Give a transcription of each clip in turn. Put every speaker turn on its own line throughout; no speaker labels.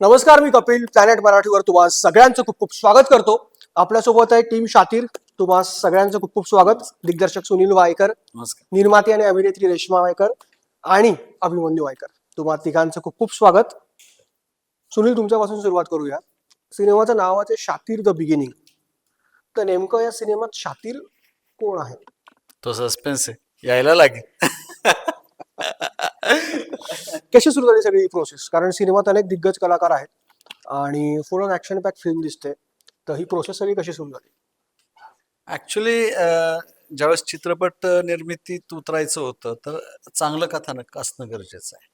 नमस्कार मी कपिल प्लॅनेट मराठीवर तुम्हा सगळ्यांचं खूप खूप स्वागत करतो. आपल्यासोबत आहे टीम शातीर. तुम्हा सगळ्यांचं खूप खूप स्वागत. दिग्दर्शक सुनील वायकर
नमस्कार.
निर्माती आणि अभिनेत्री रेश्मा वायकर आणि अभिमन्यू वायकर. तुम्हा तिघांचं खूप खूप स्वागत. सुनील तुमच्यापासून सुरुवात करूया. सिनेमाचं नावाचं आहे शातीर द बिगिनिंग. तर नेमकं या सिनेमात शातीर कोण आहे?
तो सस्पेन्स आहे. यायला लागेल.
कशी सुरू झाली सगळी प्रोसेस कारण सिनेमात अनेक दिग्गज कलाकार आहेत आणि फुल ऍक्शन पॅक फिल्म दिसते. तर ही प्रोसेस सगळी कशी सुरू झाली?
ऍक्च्युली ज्यावेळेस चित्रपट निर्मितीत उतरायचं होतं तर चांगलं कथानक असणं गरजेचं आहे.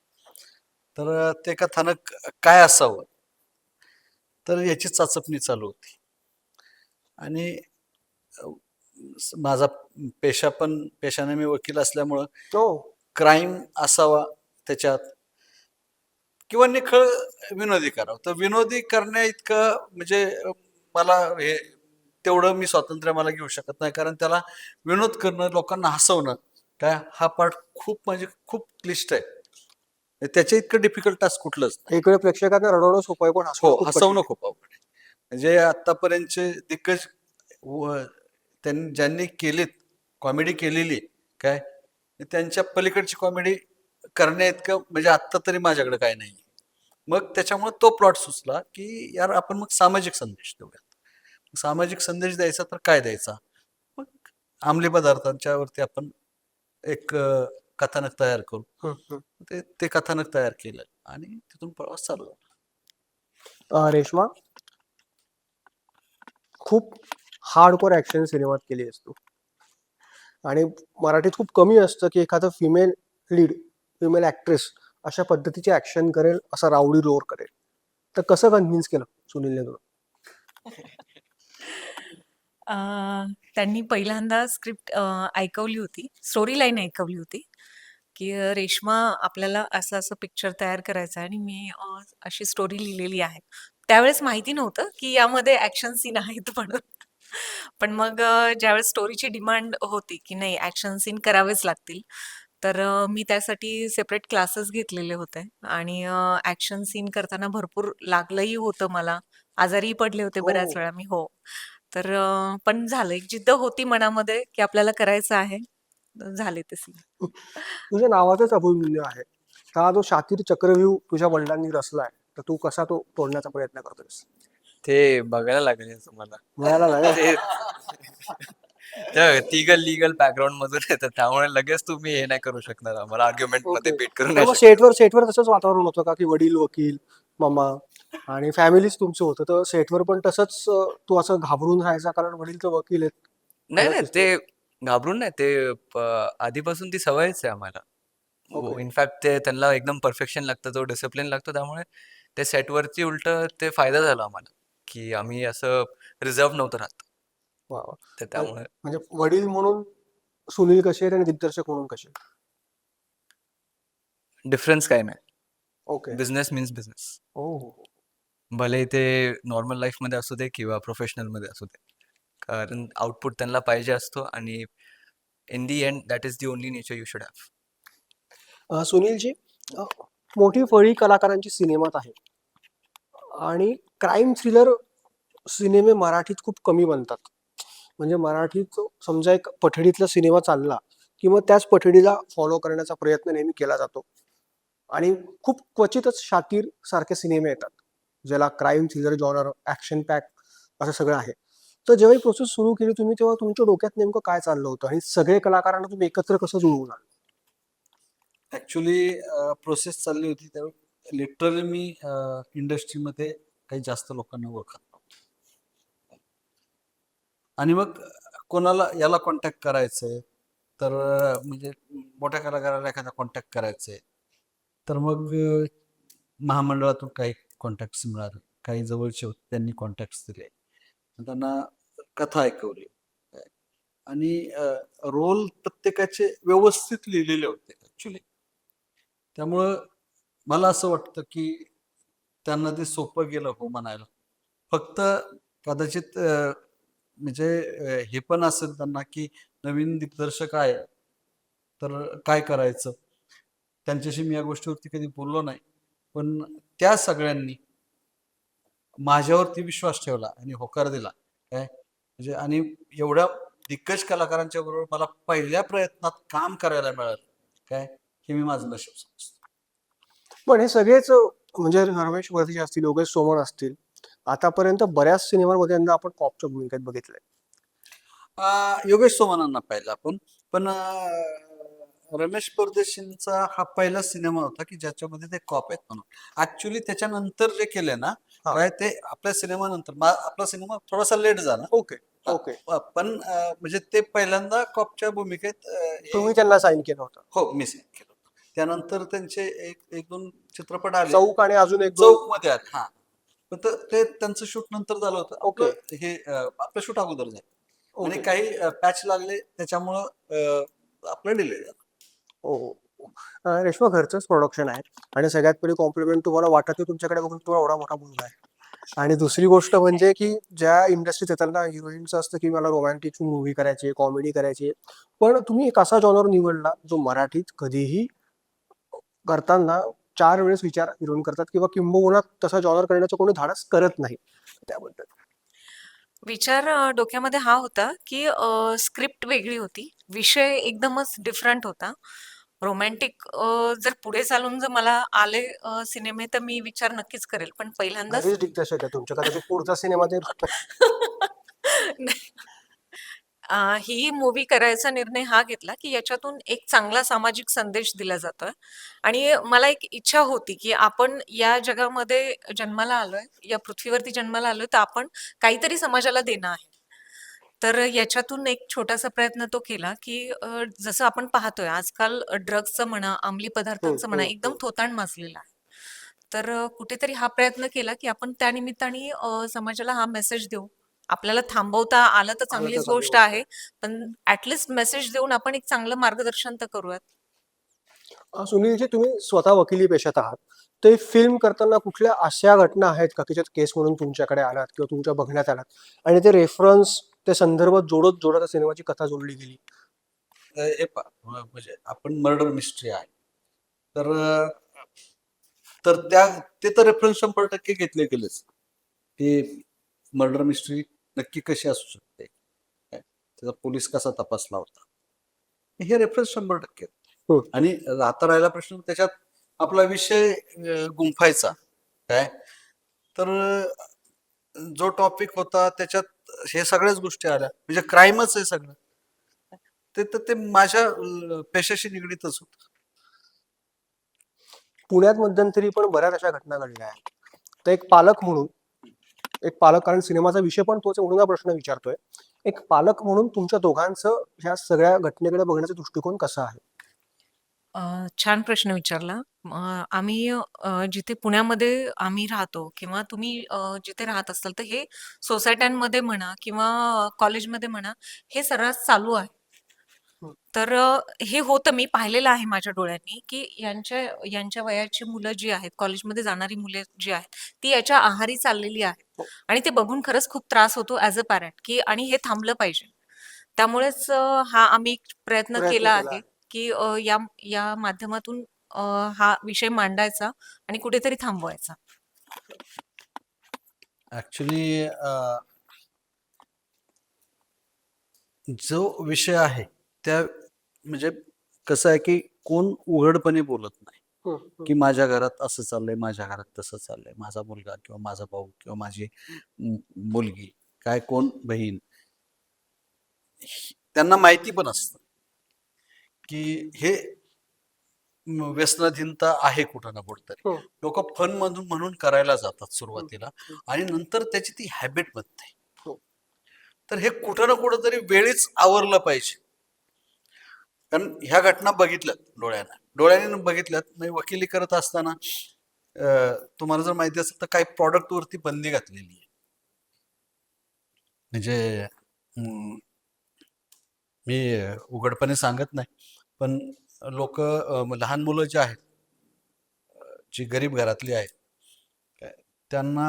तर ते कथानक काय असावं? तर याची चाचपणी चालू होती. आणि माझा पेशा पण पेशाने मी वकील असल्यामुळं
हो.
क्राईम असावा त्याच्यात. किंवा निखळ विनोदी करावं. तर विनोदी करण्या इतकं म्हणजे मला हे तेवढं मी स्वातंत्र्य मला घेऊ शकत नाही. कारण त्याला विनोद करणं लोकांना हसवणं काय हा पार्ट खूप म्हणजे खूप क्लिष्ट आहे. त्याच्या इतकं डिफिकल्ट टास्क कुठलंच.
एक वेळ प्रेक्षकांना रडवणं सोपं आहे पण हसवणं
हो. हसवणं खूप अवघड आहे. म्हणजे आतापर्यंतचे दिग्गज त्यांनी ज्यांनी केलीत कॉमेडी केलेली काय? त्यांच्या पलीकडची कॉमेडी करण्या इतकं म्हणजे आत्ता तरी माझ्याकडे काय नाही मग त्याच्यामुळे तो प्लॉट सुचला की यार आपण मग सामाजिक संदेश देऊयात. सामाजिक संदेश द्यायचा तर काय द्यायचा? मग अंमली पदार्थांच्या वरती आपण एक कथानक तयार करू. ते ते कथानक तयार केलं आणि तिथून प्रवास चालू
रेश्मा? खूप हार्डकोर ऍक्शन सिनेमात केली असतो आणि मराठीत खूप कमी असतं की एखादं फिमेल लीड फिमेल ऍक्ट्रेस अशा पद्धतीचे ऍक्शन करेल असा रावडी रोर करेल. तर कसं कन्व्हिन्स केलं सुनीलने तुला?
त्यांनी पहिल्यांदा स्क्रिप्ट ऐकवली होती. स्टोरी लाईन ऐकवली होती की रेश्मा आपल्याला असं असं पिक्चर तयार करायचं आहे आणि मी अशी स्टोरी लिहिलेली आहे. त्यावेळेस माहिती नव्हतं की यामध्ये ऍक्शन सीन आहेत म्हणून. पण मग अ, ज्यावेळेस स्टोरीची डिमांड होती की नाही ऍक्शन सीन करावेच लागतील तर अ, मी त्यासाठी सेपरेट क्लासेस घेतलेले होते. आणि ऍक्शन सीन करताना भरपूर लागलंही होतं मला. आजारीही पडले होते बऱ्याच
हो.
वेळा मी हो. तर अ, पण झालं. एक जिद्द होती मनामध्ये की आपल्याला करायचं आहे. झाले ते सीन
तुझ्या नावातच अभिमन्यू आहे. हा जो शातीर चक्रव्यूह तुझ्या वडिलांनी रचलाय तर तू कसा तो तोडण्याचा प्रयत्न करतोयस?
ते बघायला लागेल हे तुम्हाला
मिळाला लागेल
ते लिगल बॅकग्राऊंड मधून येतं त्यामुळे लगेच तुम्ही हे नाही करू शकणार आम्हाला
आर्ग्युमेंटमध्ये.
बीट करू
तर
नाही
मग. सेटवर सेटवर तसंच वातावरण होतं का की वडील वकील मम्मा आणि फॅमिलीच तुमचं होतं तर सेटवर पण तसंच अं, तू असं घाबरून राहायचा कारण वडील तर वकील आहेत
नाही नाही. ते घाबरून नाही ते प- आधीपासून ती सवयच आहे आम्हाला
ओके.
इनफॅक्ट ते त्यांना एकदम परफेक्शन लागतं जो डिसिप्लिन लागतो त्यामुळे ते सेटवरती उलट ते फायदा झाला आम्हाला की आम्ही असं रिझर्व नव्हतं राहत.
वा वा.
तर त्यामुळे
म्हणजे वडील म्हणून सुनील कसे आहेत आणि दिग्दर्शक म्हणून कसे
डिफरन्स काय नाही.
ओके
बिझनेस मीन्स बिझनेस
हो हो हो.
भले ते नॉर्मल लाईफमध्ये असू दे किंवा प्रोफेशनलमध्ये असू दे. कारण आउटपुट त्यांना पाहिजे असतो आणि in the end that is the only nature you should have
um, Sunilji um, मोठी फळी कलाकारांची सिनेमात आहे. आणि क्राईम थ्रिलर सिनेमे मराठीत खूप कमी बनतात. म्हणजे मराठीत समजा एक पठडीतला सिनेमा चालला की मग त्याच पठडीला फॉलो करण्याचा प्रयत्न नेहमी केला जातो. आणि खूप क्वचितच शातीर सारखे सिनेमे येतात. ज्याला crime thriller genre action pack असं सगळं आहे. तर जेव्हा ही प्रोसेस सुरू केली तुम्ही तेव्हा तुमच्या डोक्यात नेमकं काय चाललं होतं? आणि सगळे कलाकारांना तुम्ही एकत्र कसं जुळवून आणलं
ऍक्च्युली प्रोसेस चालली होती त्यावेळी लिटरली मी इंडस्ट्रीमध्ये काही जास्त लोकांना ओळखत नव्हतो. आणि मग कोणाला याला कॉन्टॅक्ट करायचंय तर म्हणजे मोठ्या कलाकाराला एखादा कॉन्टॅक्ट करायचंय तर मग महामंडळातून काही कॉन्टॅक्ट्स मिळाले. काही जवळचे होते त्यांनी कॉन्टॅक्ट्स दिले. त्यांना कथा ऐकवली. आणि रोल प्रत्येकाचे व्यवस्थित लिहिलेले होते ऍक्च्युली त्यामुळं मला असं वाटतं की त्यांना ते सोपं गेलं हो म्हणायला. फक्त कदाचित म्हणजे हे पण असेल त्यांना की नवीन दिग्दर्शक आहे तर काय करायचं? त्यांच्याशी मी या गोष्टीवरती कधी बोललो नाही. पण त्या सगळ्यांनी माझ्यावरती विश्वास ठेवला आणि होकार दिला. काय? म्हणजे आणि एवढ्या दिग्गज कलाकारांच्या बरोबर मला पहिल्या प्रयत्नात काम करायला मिळालं. काय? हे मी माझं नशीब समजतो.
पण हे सगळेच म्हणजे रमेश वर्धे असतील योगेश सोमण असतील आतापर्यंत बऱ्याच सिनेमांमध्ये यांना आपण कॉपच्या भूमिकेत बघितलंय.
योगेश सोमानांना पाहिलं आपण. पण रमेश परदेशींचा हा पहिला सिनेमा होता की ज्याच्यामध्ये ते कॉप आहेत म्हणून. ऍक्च्युली त्याच्यानंतर जे केले ना ते आपल्या सिनेमानंतर मा- आपला सिनेमा थोडासा लेट झाला.
Okay okay.
पण म्हणजे ते पहिल्यांदा कॉपच्या भूमिकेत
तुम्ही त्यांना साईन केलं होतं.
हो मी सिनेमा केलं त्यानंतर त्यांचे एक एक दोन चित्रपट आले.
चौक आणि अजून एक
चौकमध्ये आले हा. पण त- त्यांचं शूट नंतर झालं होतं.
ओके.
हे आपलं शूट अगोदर झालं. आणि. काही पॅच लागले त्याच्यामुळं आपलं डिले झालं.
हो हो. रेश्मा घरचंच प्रोडक्शन आहे. आणि सगळ्यात पहिली कॉम्प्लिमेंट तुम्हाला वाटत की तुमच्याकडे बघून तुम्हाला एवढा मोठा मुलगा आहे. आणि दुसरी गोष्ट म्हणजे की ज्या इंडस्ट्रीत येताना हिरोईनचं असतं की मला रोमॅन्टिक मूवी करायची कॉमेडी करायची. पण तुम्ही एक असा जॉनर निवडला जो मराठीत कधीही करताना चार वेळेस विचार हिरोईन करतात किंवा किंबहुना तसा जॉनर करण्याचं कोणी धाडस करत नाही. त्याबद्दल.
विचार डोक्यामध्ये हा होता की स्क्रिप्ट वेगळी होती. विषय एकदमच डिफरंट होता. रोमॅन्टिक जर पुढे चालून जर मला आले सिनेमे तर मी विचार नक्कीच करेल. पण पहिल्यांदाच
घरीच दिग्दर्शक आहे तुमच्या. कदाचित पुढचा सिनेमा.
अ, ही मूवी करायचा निर्णय हा घेतला की याच्यातून एक चांगला सामाजिक संदेश दिला जातोय. आणि मला एक इच्छा होती की आपण या जगामध्ये जन्माला आलोय या पृथ्वीवरती जन्माला आलोय तर आपण काहीतरी समाजाला देणं आहे. तर याच्यातून एक छोटासा प्रयत्न तो केला की अ, जसं आपण पाहतोय आजकाल ड्रग्सचं म्हणा अंमली पदार्थांचं म्हणा
हम्म,
एकदम
हम्म.
थोतांड माजलेला आहे. तर अ, कुठेतरी हा प्रयत्न केला की आपण त्या निमित्ताने अ, समाजाला हा मेसेज देऊ. आपल्याला थांबवता आलं तर चांगलीच
चांगली
गोष्ट
आहे.
पण ऍटलिस्ट मेसेज देऊन आपण एक चांगलं मार्गदर्शन तर करूयात.
सुनीलजी तुम्ही स्वतः वकिली पेशात आहात. ते फिल्म करताना कुठल्या अशा घटना आहेत का की ज्यात केस म्हणून तुमच्याकडे आलात किंवा तुमच्या बघण्यात आलात? आणि ते रेफरन्स ते संदर्भ जोडत जोडत सिनेमाची कथा जोडली गेली.
म्हणजे आपण मर्डर मिस्ट्री आहे. तर तर त्या ते तर रेफरन्स शंभर टक्के घेतले गेलेच. की मर्डर मिस्ट्री नक्की कशी असू शकते? त्याचा पोलीस कसा तपासला होता? हे रेफरन्स शंभर टक्के.
हो.
आणि राहता राहिला प्रश्न त्याच्यात आपला विषय गुंफायचा. काय? तर जो टॉपिक होता त्याच्यात हे सगळ्याच गोष्टी आल्या. म्हणजे क्राईमच आहे सगळं. ते तर ते माझ्या पेशाशी निगडीतच होत.
पुण्यात मध्यंतरी पण बऱ्याच अशा घटना घडल्या आहेत. तर एक पालक म्हणून एक पालक कारण सिनेमाचा विषय पण तोच म्हणून हा प्रश्न विचारतोय एक पालक म्हणून तुमच्या दोघांचं ह्या सगळ्या घटनेकडे बघण्याचा दृष्टिकोन कसा आहे
अ, छान प्रश्न विचारला. अ, आम्ही अ, जिथे पुण्यामध्ये आम्ही राहतो किंवा तुम्ही अ, जिथे राहत असाल, तर हे सोसायट्यांमध्ये म्हणा किंवा कॉलेजमध्ये म्हणा, हे सर्रास चालू आहे. तर हे होतं मी पाहिलेलं आहे माझ्या डोळ्यांनी, की यांच्या यांच्या वयाची मुलं जी आहेत, कॉलेजमध्ये जाणारी मुले जी आहेत, ती याच्या आहारी चाललेली आहेत.
हो.
आणि ते बघून खरंच खूप त्रास होतो ॲज अ पॅरेंट, की आणि हे थांबलं पाहिजे. त्यामुळेच हा आम्ही प्रयत्न केला आहे. की या या माध्यमातून हा विषय मांडायचा आणि कुठेतरी थांबवायचा.
ऍक्च्युली जो विषय आहे त्या म्हणजे कसं आहे की कोण उघडपणे बोलत नाही. की माझ्या घरात असं चाललंय माझ्या घरात तसं चाललंय माझा मुलगा किंवा माझा भाऊ किंवा माझी मुलगी काय कोण बहीण. त्यांना माहिती पण असतं. की हे व्यसनाधीनता आहे कुठं ना कुठंतरी.
हो.
लोक फन म्हणून म्हणून करायला जातात सुरुवातीला. आणि नंतर त्याची ती हॅबिट बनते
हो.
तर हे कुठं ना कुठं तरी वेळीच आवरलं पाहिजे. कारण ह्या घटना बघितल्यात डोळ्यानं. डोळ्याने बघितल्यात म्हणजे वकिली करत असताना अं, तुम्हाला जर माहिती असेल तर काही प्रॉडक्ट वरती बंदी घातलेली आहे. म्हणजे मी उघडपणे सांगत नाही पण लोक लहान मुलं जे आहेत जी गरीब घरातली आहेत त्यांना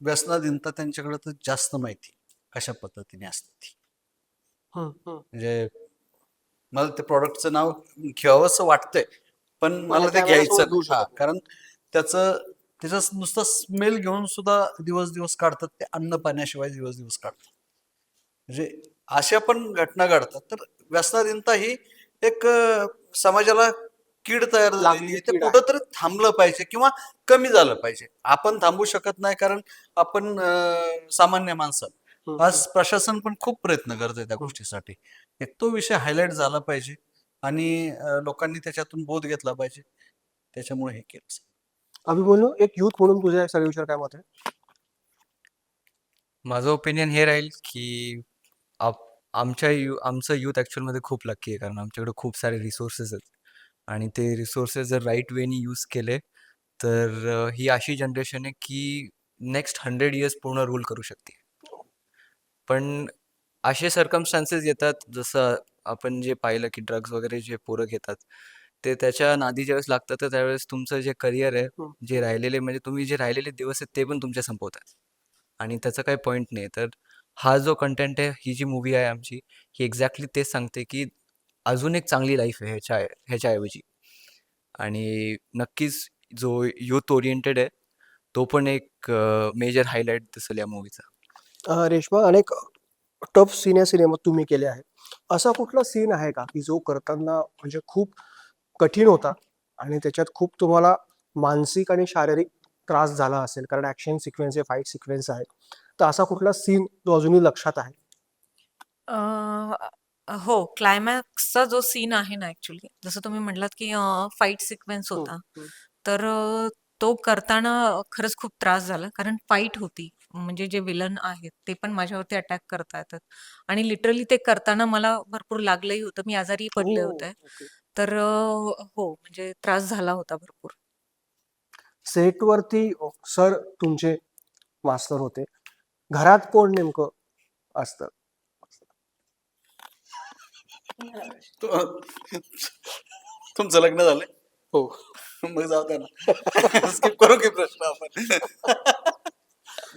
व्यसनाधीनता त्यांच्याकडे तर जास्त माहिती कशा पद्धतीने असते ती. म्हणजे मला ते प्रॉडक्टचं नाव घ्यावंसं वाटतंय पण मला ते घ्यायचं. हा. कारण त्याचं त्याचा नुसता स्मेल घेऊन सुद्धा दिवस दिवस काढतात ते अन्न पाण्याशिवाय दिवस दिवस काढतात म्हणजे अशा पण घटना घडतात तर व्यसनाधीनता ही एक समाजाला कीड तयार
लागली
आहे ते. कुठंतरी थांबलं पाहिजे किंवा कमी झालं पाहिजे आपण थांबू शकत नाही कारण आपण सामान्य माणसं. आज प्रशासन पण खूप प्रयत्न करत आहे त्या गोष्टीसाठी. एक तो विषय हायलाइट झाला पाहिजे आणि लोकांनी त्याच्यातून बोध घेतला पाहिजे. त्याच्यामुळे हे केलं
अभिमन्यू एक युथ म्हणून तुझ्या या सगळ्या विषयावर काय मत आहे?
माझं ओपिनियन हे राहील की आप आमच्या यू आमचं यूथ ॲक्च्युअलमध्ये खूप लकी आहे कारण आमच्याकडे खूप सारे रिसोर्सेस आहेत. आणि ते रिसोर्सेस जर राईट वेनी यूज केले तर ही अशी जनरेशन आहे की नेक्स्ट हंड्रेड इयर्स पूर्ण रूल करू शकते पण असे सर्कमस्टान्सेस येतात जसं आपण जे पाहिलं की ड्रग्ज वगैरे जे पोरं घेतात ते त्याच्या नादी ज्यावेळेस लागतात तर त्यावेळेस तुमचं जे करिअर आहे
हं.
जे राहिलेले म्हणजे तुम्ही जे राहिलेले दिवस आहेत ते पण तुमच्या संपवतात. आणि त्याचं काही पॉईंट नाही. तर हा जो कंटेंट आहे ही जी मूवी आहे आमची ही एक्झॅक्टली तेच सांगते की अजून एक चांगली लाईफ आहे ह्याच्या ह्याच्याऐवजी. आणि नक्कीच जो युथ ओरिएंटेड आहे तो पण एक मेजर हायलाईट दिसेल या मूवीचा
रेश्मा अनेक टफ सीन या सिनेमात तुम्ही केले आहेत. असा कुठला सीन आहे का की जो करताना म्हणजे खूप कठीण होता आणि त्याच्यात खूप तुम्हाला मानसिक आणि शारीरिक त्रास झाला असेल? कारण ऍक्शन सिक्वेन्स आहे फाईट सिक्वेन्स आहे तर असा कुठला सीन जो अजूनही लक्षात आहे?
अ, हो क्लायमॅक्सचा जो सीन आहे ना ऍक्च्युली जसं तुम्ही म्हटलात की फाईट सिक्वेन्स
हम्म,
होता.
हम्म.
तर अ, तो करताना खरंच खूप त्रास झाला. कारण फाईट होती. म्हणजे जे विलन आहेत ते पण माझ्यावरती अटॅक करता येतात आणि लिटरली ते करताना मला भरपूर लागलंही होतं. मी आजारी पडले
ओ,
होते.
ओके.
तर अ, हो म्हणजे त्रास झाला होता भरपूर.
सेटवरती सर तुमचे मास्तर होते. घरात कोण नेमकं असतं?
तु- तुमचं लग्न झालंय?
हो.
मग जाऊ द्या ना. स्किप करू की प्रश्न आपण?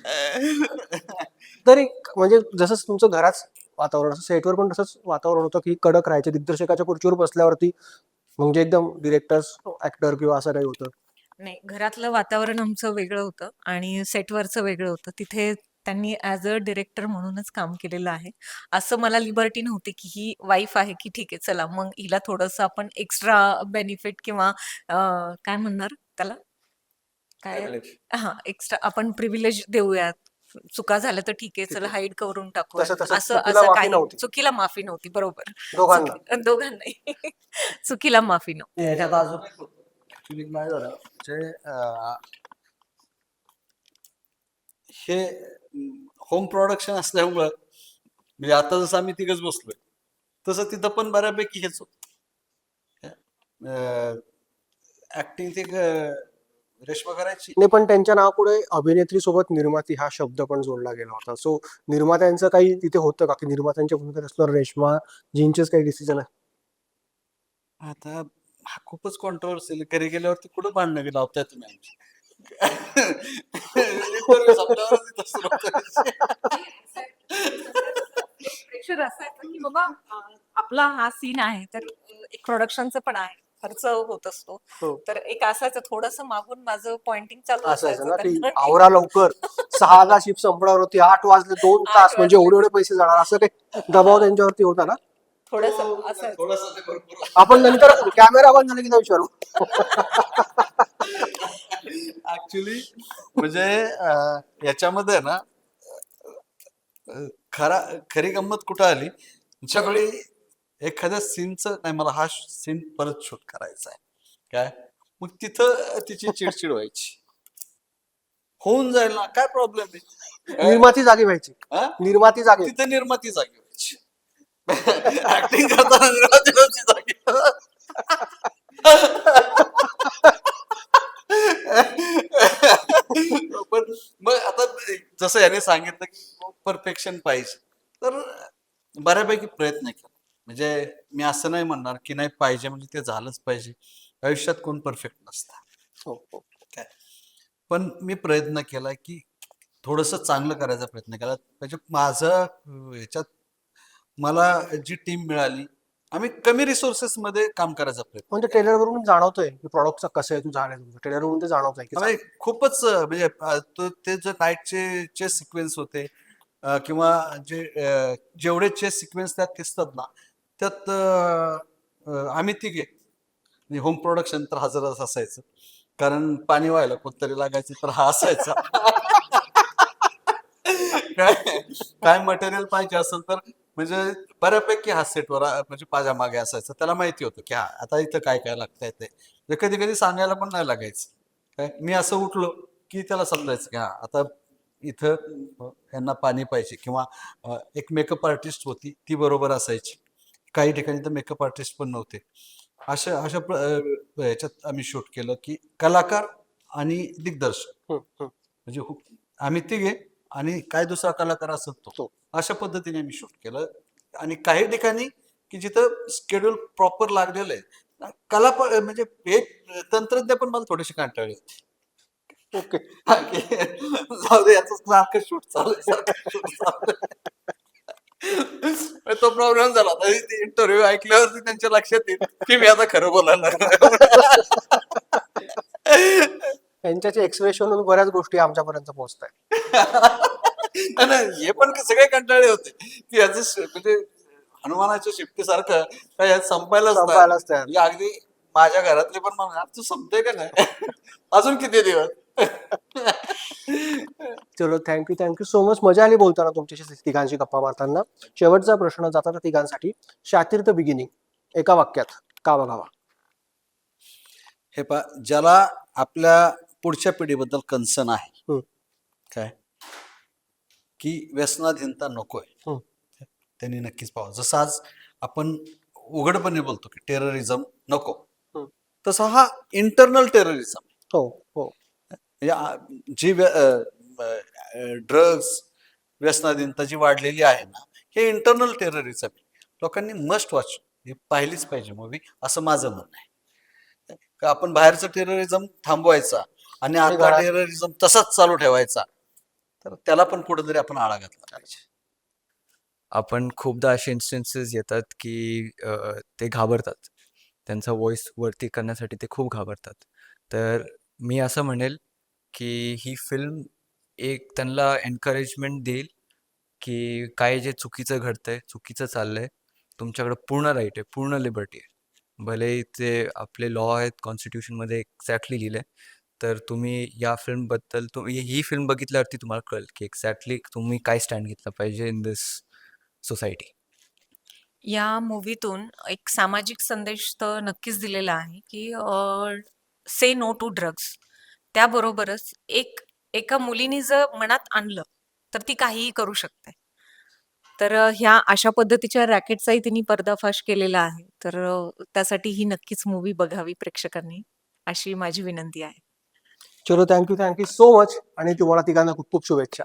तरी म्हणजे जसं तुमचं घरात वातावरण असं सेटवर पण तसंच वातावरण होतं की कडक राहायचे दिग्दर्शकाच्या खुर्चीवर बसल्यावरती म्हणजे एकदम डिरेक्टर्स ऍक्टर किंवा असं काही होतं.
नाही घरातलं वातावरण आमचं वेगळं होतं आणि सेटवरचं वेगळं होतं. तिथे त्यांनी ॲज अ डिरेक्टर म्हणूनच काम केलेलं आहे. असं मला लिबर्टी नव्हती की ही वाईफ आहे की ठीक आहे चला मग हिला थोडंसं आपण एक्स्ट्रा बेनिफिट किंवा काय म्हणणार त्याला? काय हा एक्स्ट्रा आपण प्रिव्हिलेज देऊयात. चुका झाल्या तर ठीक आहे चला हाईड करून टाकू
तसं- तसं.
असं
चुकीला
असं
माफी
काही
नव्हती.
चुकीला माफी नव्हती बरोबर.
दोघांना.
चुकी- दोघांनाही चुकीला माफी नव्हती
अजून काय झालं म्हणजे अं, हे होम प्रोडक्शन असल्यामुळं म्हणजे आता जसं आम्ही तिघच बसलोय तसं तिथं पण बऱ्यापैकी हेच होत. ऍक्टिंग ते रेश्मा करायची.
नाही पण त्यांच्या नावापुढे अभिनेत्री सोबत निर्माती हा शब्द पण जोडला गेला होता. सो निर्मात्यांचं काही तिथे होतं का? की निर्मात्यांच्या भूमिकेत असणाऱ्या रेश्मा जींचेच काही डिसिजन आहे?
आता हा खूपच कॉन्ट्रोवर्सियल घरी गेल्यावरती कुठं भांडणं गेला लावताय तुम्ही आमची.
प्रेशर की बाबा आपला हा सीन आहे तर एक प्रोडक्शनचं पण आहे. खर्च होत असतो.
हो.
तर एक असायचं थोडस मागून माझं पॉइंटिंग चालू
असायचं ना की
त्यांना.
आवरा लवकर. सहाला शिप संपणार होती आठ वाजले दोन
आठ
तास म्हणजे. एवढे एवढे पैसे जाणार. असं काही दबाव त्यांच्यावरती होता ना?
थोडंसं असायचं.
थोडंसं ते भरपूर
आपण नंतर कॅमेरा बंद झाले की नाही विचारू?
ऍक्च्युली म्हणजे अं, याच्यामध्ये ना अं, खरा खरी गंमत कुठं आली? ज्यावेळी एखाद्या सीनचं नाही मला हा सीन परत शूट करायचा आहे. काय? मग तिथं तिची चिडचिड व्हायची. होऊन जाईल ना काय प्रॉब्लेम आहे?
निर्माती जागी व्हायची.
हा?
निर्माती जागी.
तिथं निर्माती जागी व्हायची. ऍक्टिंग करताना निर्माती जागी पण मग आता जसं याने सांगितलं की परफेक्शन पाहिजे. तर बऱ्यापैकी प्रयत्न केला. म्हणजे मी असं नाही म्हणणार की नाही पाहिजे म्हणजे ते झालंच पाहिजे. आयुष्यात कोण परफेक्ट नसतं.
हो, हो.
काय? पण मी प्रयत्न केला की थोडस चांगलं करायचा प्रयत्न केला. म्हणजे माझं अं, ह्याच्यात मला जी टीम मिळाली आम्ही कमी रिसोर्सेस मध्ये काम करायचा प्रयत्न
म्हणजे ट्रेलरवरून जाणवतंय की प्रॉडक्टचा कसं आहे तू झालंय तुमचं. ट्रेलरवरून ते जाणवतंय की
खूपच म्हणजे तो जे नाईटचे चेस सिक्वेन्स होते किंवा जे जेवढे चेस सिक्वेन्स त्यात दिसतात ना त्यात आम्ही तिघे म्हणजे होम प्रोडक्शन तर हजरच असायचं. कारण पाणी व्हायला कोणतरी लागायचं तर हा असायचा. काय काय मटेरियल पाहिजे असेल तर म्हणजे बऱ्यापैकी हा सेटवर म्हणजे माझ्या मागे असायचं. त्याला माहिती होतं की हा आता इथं काय काय लागतंय ते. म्हणजे कधी कधी सांगायला पण नाही लागायचं. काय मी असं उठलो की त्याला समजायचं की हा आता इथं यांना पाणी पाहिजे किंवा एक मेकअप आर्टिस्ट होती ती बरोबर असायची. काही ठिकाणी तर मेकअप आर्टिस्ट पण नव्हते. अशा अशा ह्याच्यात आम्ही शूट केलं की कलाकार आणि दिग्दर्शक. म्हणजे आम्ही तिघे आणि काय दुसरा कलाकार असत तो. अशा पद्धतीने आम्ही शूट केलं. आणि काही ठिकाणी की जिथं स्केड्यूल प्रॉपर लागलेलं आहे. कला म्हणजे हे तंत्रज्ञ पण मला थोडेसे कंटाळले.
ओके.
जाऊ दे याचं सारखं शूट चालू shoot चालू तो प्रॉब्लेम झाला होता इंटरव्ह्यू ऐकल्यावरती त्यांच्या लक्षात येईल की मी आता खरं बोलायला लागलो.
यांच्याचे एक्सप्रेशन बऱ्याच गोष्टी आमच्यापर्यंत पोहोचत आहेत
हे पण सगळे कंटाळे होते की याचं म्हणजे हनुमानाच्या शिफ्टीसारखं काय यात संपायलाच नाही.
संपायलाच तयार.
म्हणजे अगदी माझ्या घरातले पण म्हणणार तू संपते का नाही अजून किती दिवस
चलो थँक्यू थँक्यू सो मच मजा आली बोलताना तुमच्याशी तिघांशी गप्पा मारताना. शेवटचा प्रश्न जाता तिघांसाठी. शातीर द बिगिनिंग एका वाक्यात. का बघावा?
हे पा ज्याला आपल्या पुढच्या पिढीबद्दल कन्सर्न आहे. काय? की व्यसनाधीनता नकोय.
हं.
त्यांनी नक्कीच पाहावं. जसं आज आपण उघडपणे बोलतो की टेररिझम नको. तसा हा इंटरनल टेररिझम
हो हो.
म्हणजे जी ड्रग्स व्यसनाधीनता जी वाढलेली आहे ना हे इंटरनल टेररिझम लोकांनी मस्ट वॉच ही पाहिलीच पाहिजे मूवी असं माझं म्हणणं आहे. का आपण बाहेरचं टेररिझम थांबवायचा आणि आता टेररिझम तसाच चालू ठेवायचा तर त्याला पण कुठेतरी आपण आळा घातला पाहिजे.
आपण खूपदा असे इन्स्टन्सेस येतात की ते घाबरतात. त्यांचा व्हॉइस वरती करण्यासाठी ते खूप घाबरतात. तर मी असं म्हणेल की ही फिल्म एक त्यांना एनकरेजमेंट देईल की काय जे चुकीचं घडतंय चुकीचं चाललंय तुमच्याकडे पूर्ण राईट आहे पूर्ण लिबर्टी आहे. भले ते आपले लॉ आहेत कॉन्स्टिट्यूशनमध्ये एक्झॅक्टली लिहिलंय तर तुम्ही या फिल्मबद्दल तुम्ही ही फिल्म बघितल्यावरती तुम्हाला कळेल की एक्झॅक्टली तुम्ही काय स्टँड घेतला पाहिजे इन दिस सोसायटी
या मूव्हीतून एक सामाजिक संदेश तर नक्कीच दिलेला आहे की से नो टू ड्रग्स त्याबरोबरच एक एका मुलीने जर मनात आणलं तर ती काहीही करू शकते. तर ह्या अशा पद्धतीच्या रॅकेटचाही तिने पर्दाफाश केलेला आहे. तर त्यासाठी ही नक्कीच मूवी बघावी प्रेक्षकांनी अशी माझी विनंती आहे.
चलो थँक्यू थँक्यू सो मच आणि तुम्हाला तिघांना खूप खूप शुभेच्छा.